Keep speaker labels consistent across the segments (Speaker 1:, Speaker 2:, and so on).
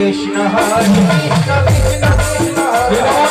Speaker 1: কৃষ্ণ হরে কৃষ্ণ কৃষ্ণ কৃষ্ণ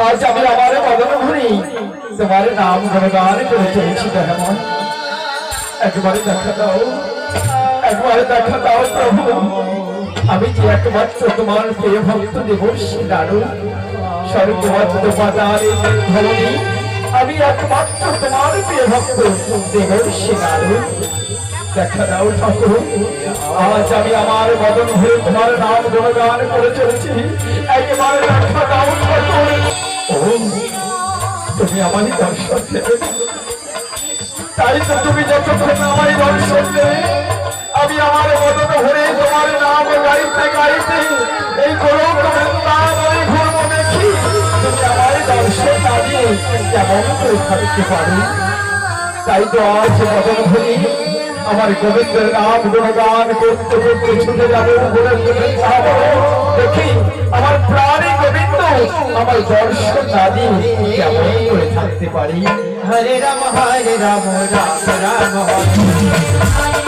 Speaker 1: আজ আমি আমার মদন ঘুরি তোমার নাম গুণগান করে চলেছি দেহমন একবারে দেখা দাও একবারে দেখা দাও প্রভু আমি যে একমাত্র তোমার প্রিয় ভক্ত দেবর্ষী দারু স্বর্গবদ্ধ পাতালে ধরণী আমি একমাত্র তোমার প্রিয় ভক্ত দেবর্ষী দারু দেখা দাও ঠাকুর। আজ আমি আমার মদন হয়ে তোমার নাম গুণগান করে চলেছি। একেবারে দেখা দাও ঠাকুর। তুমি আমারই দর্শন দেবে তাই তো তুমি যতক্ষণ আমারই দর্শন দেবে আমি আমার মদন হয়ে তোমার নাম গাইতে গাইতে এই কেমন করে থাকতে পারো? তাই তো আজ মদন হরি আমার গোবিন্দের নাম গুণগান করতে করতে ছুটে যাবে দেখি, আমার প্রাণী গোবিন্দ, আমার দর্শন না কেমন করে থাকতে পারি? হরে রাম হরে রাম রাম রাম, হরে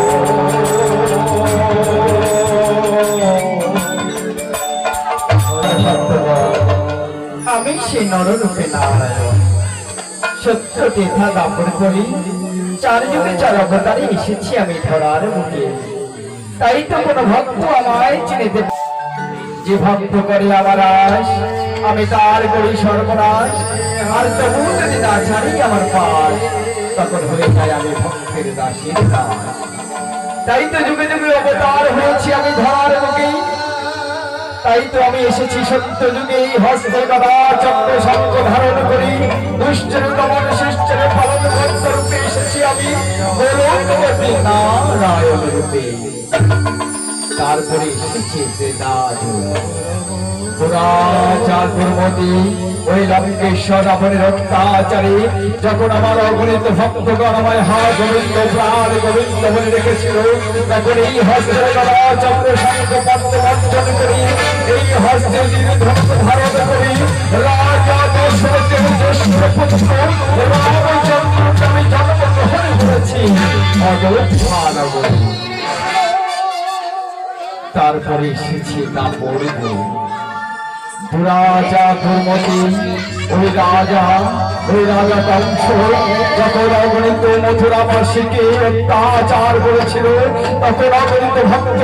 Speaker 1: নররূপে নারায়ণ। সত্য তীর্থা করি চার যুগে চার অবতারে এসেছি আমি ধরার মুখে। তাই তো কোনো ভক্ত আমায় চিনিতে যে ভক্ত করে আমার আশ, আমি তার করি সর্বনাশ, আর তবু যদি না ছাড়ি আমার পাশ, তখন হয়ে যায় আমি ভক্তের দাসের দাস। তাই তো যুগে যুগে অবতার হয়েছি আমি ধরার মুখে। তাই তো আমি এসেছি সত্য যুগে, এই হস্তে বাবা চক্র সঙ্গ ধারণ করি। দুষ্টের দমন শিষ্টের পালন করতে এসেছি আমি। নারায়ণ রূপে। তারপরে এসেছে ত্রিনাথ পুরাচার ওই লঙ্কেশ্বর রাবণের অত্যাচারে যখন আমার অগণিত ভক্তগণ আমায় হা গোবিন্দ, প্রাণ গোবিন্দ বলে রেখেছিল, তখন এই হস্তের পদ্ম বর্জন করি, এই হস্তে ধর্ম ধারণ করি। রাজা দশরথের জ্যেষ্ঠ পুত্র রামচন্দ্রকে আমি জন্মগ্রহণ করেছি। অযোধ্যা নগরী তারপরে এসেছে, তা পড়ব। রাজা দুর্মতি ওই রাজা ওই রাজা কংস, যখন অগণিত মথুরা বাসীকে অত্যাচার করেছিল, তখন অগণিত ভক্ত